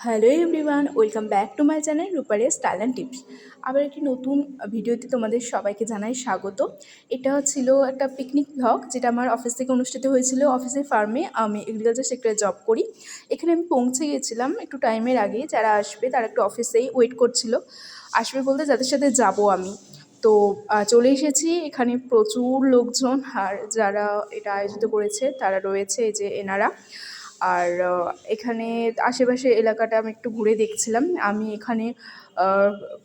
Hello everyone welcome back to my channel রূপারে style and tips আবার একটি নতুন ভিডিওতে তোমাদের সবাইকে জানাই স্বাগত। এটা ছিল একটা পিকনিক ব্লগ যেটা আমার অফিস থেকে অনুষ্ঠিত হয়েছিল অফিসের ফার্মে আমি এগ্রিকালচার সেক্টরে জব করি। এখানে আমি পৌঁছে গেছিলাম একটু টাইমের আগে। যারা আসবে তারা একটু অফিসেই ওয়েট করছিল। আসবে বলতে যাদের সাথে যাব আমি। তো চলে এসেছি। এখানে প্রচুর লোকজন, আর যারা এটা আয়োজিত করেছে, তারা রয়েছে এই যে এনারা। আর এখানে আশেপাশে এলাকাটা আমি একটু ঘুরে দেখছিলাম। আমি এখানে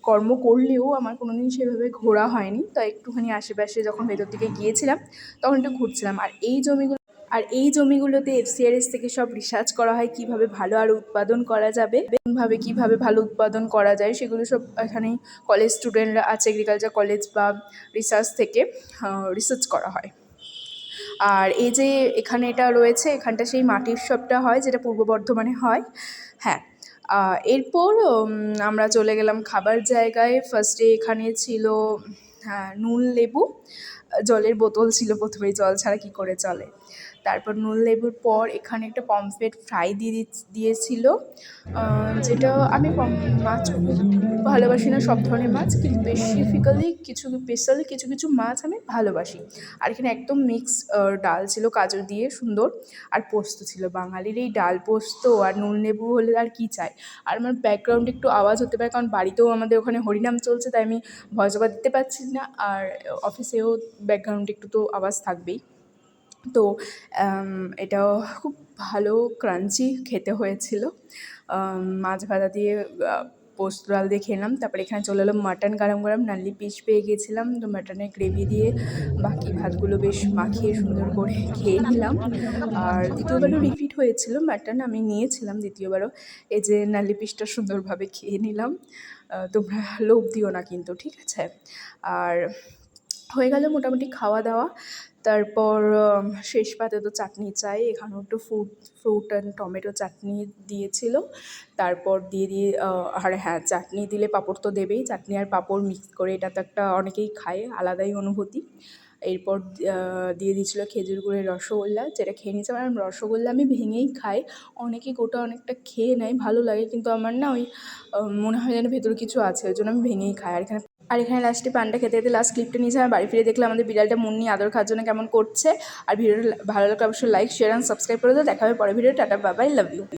কর্ম করলেও আমার কোনো দিন সেভাবে ঘোরা হয়নি। তাই একটুখানি আশেপাশে যখন ভেতর দিকে গিয়েছিলাম, তখন একটু ঘুরছিলাম। আর এই জমিগুলো আর এই জমিগুলোতে এফসিআরএস থেকে সব রিসার্চ করা হয়, কীভাবে ভালো আর উৎপাদন করা যাবে, কোনভাবে কীভাবে ভালো উৎপাদন করা যায়, সেগুলো সব এখানে কলেজ স্টুডেন্টরা আছে এগ্রিকালচার কলেজ বা রিসার্চ থেকে রিসার্চ করা হয়। আর এই যে এখানে এটা রয়েছে, এখানটা সেই মাটির উৎসবটা হয়, যেটা পূর্ব বর্ধমানে হয়। হ্যাঁ এরপর আমরা চলে গেলাম খাবার জায়গায়। ফার্স্টে এখানে ছিল হ্যাঁ নুন লেবু। জলের বোতল ছিল প্রথমে জল ছাড়া কী করে চলে? তারপর নুন লেবুর পর এখানে একটা পমফ্রেট ফ্রাই দিয়ে দিয়েছিল। যেটা আমি মাছ ভালোবাসি না, সব ধরনের মাছ, কিন্তু স্পেসিফিক্যালি কিছু স্পেশালি কিছু কিছু মাছ আমি ভালোবাসি। আর এখানে একদম মিক্স ডাল ছিল, কাজু দিয়ে সুন্দর, আর পোস্ত ছিল। বাঙালির এই ডাল পোস্ত আর নুন লেবু হলে আর কি চাই? আর আমার ব্যাকগ্রাউন্ডে একটু আওয়াজ হতে পারে, কারণ বাড়িতেও আমাদের ওখানে হরিনাম চলছে, তাই আমি ভয়েস ওভার দিতে পারছি না। আর অফিসেও ব্যাকগ্রাউন্ডে একটু তো আওয়াজ থাকবেই। তো এটাও খুব ভালো ক্রাঞ্চি খেতে হয়েছিল। মাছ ভাজা দিয়ে পোস্ত ডাল দিয়ে খেলাম। তারপরে এখানে চলে এলো মাটন গরম গরম। নাল্লি পিস পেয়ে গেছিলাম। তো মাটনের গ্রেভি দিয়ে বাকি ভাতগুলো বেশ মাখিয়ে সুন্দর করে খেয়ে নিলাম। আর দ্বিতীয়বারও রিপিট হয়েছিল। মাটন আমি নিয়েছিলাম দ্বিতীয়বারও। এই যে নাল্লি পিসটা সুন্দরভাবে খেয়ে নিলাম। তোমরা লোভ দিও না কিন্তু, ঠিক আছে? আর হয়ে গেল মোটামুটি খাওয়া দাওয়া। তারপর শেষ পাতে তো চাটনি চাই। এখানেও একটু ফ্রুট ফ্রুট অ্যান্ড টমেটো চাটনি দিয়েছিল। তারপর দিয়ে দিয়ে আর হ্যাঁ চাটনি দিলে পাঁপড় তো দেবেই। চাটনি আর পাঁপড় মিক্স করে এটা তো একটা অনেকেই খায়, আলাদাই অনুভূতি। এরপর দিয়ে দিয়েছিল খেজুর গুড়ের রসগোল্লা, যেটা খেয়ে নিয়েছিলাম। আর রসগোল্লা আমি ভেঙেই খাই। অনেকে গোটা অনেকটা খেয়ে নেয়, ভালো লাগে। কিন্তু আমার না ওই মনে হয় যেন ভেতরে কিছু আছে। ওই জন্য আমি ভেঙেই খাই। আর এখানে আর এখানে লাস্টে পানটা খেতে খেতে লাস্ট ক্লিপটা নিয়েছে আর বাড়ি ফিরে দেখলাম আমাদের বিড়ালটা মুন্নি আদর খাওয়ার জন্য কেমন করছে। আর ভিডিওটা ভালো লাগলে অবশ্যই লাইক শেয়ার অ্যান্ড সাবস্ক্রাইব করে দেবো দেখা হবে পরে ভিডিও টাটা বাবাই লাভ ইউ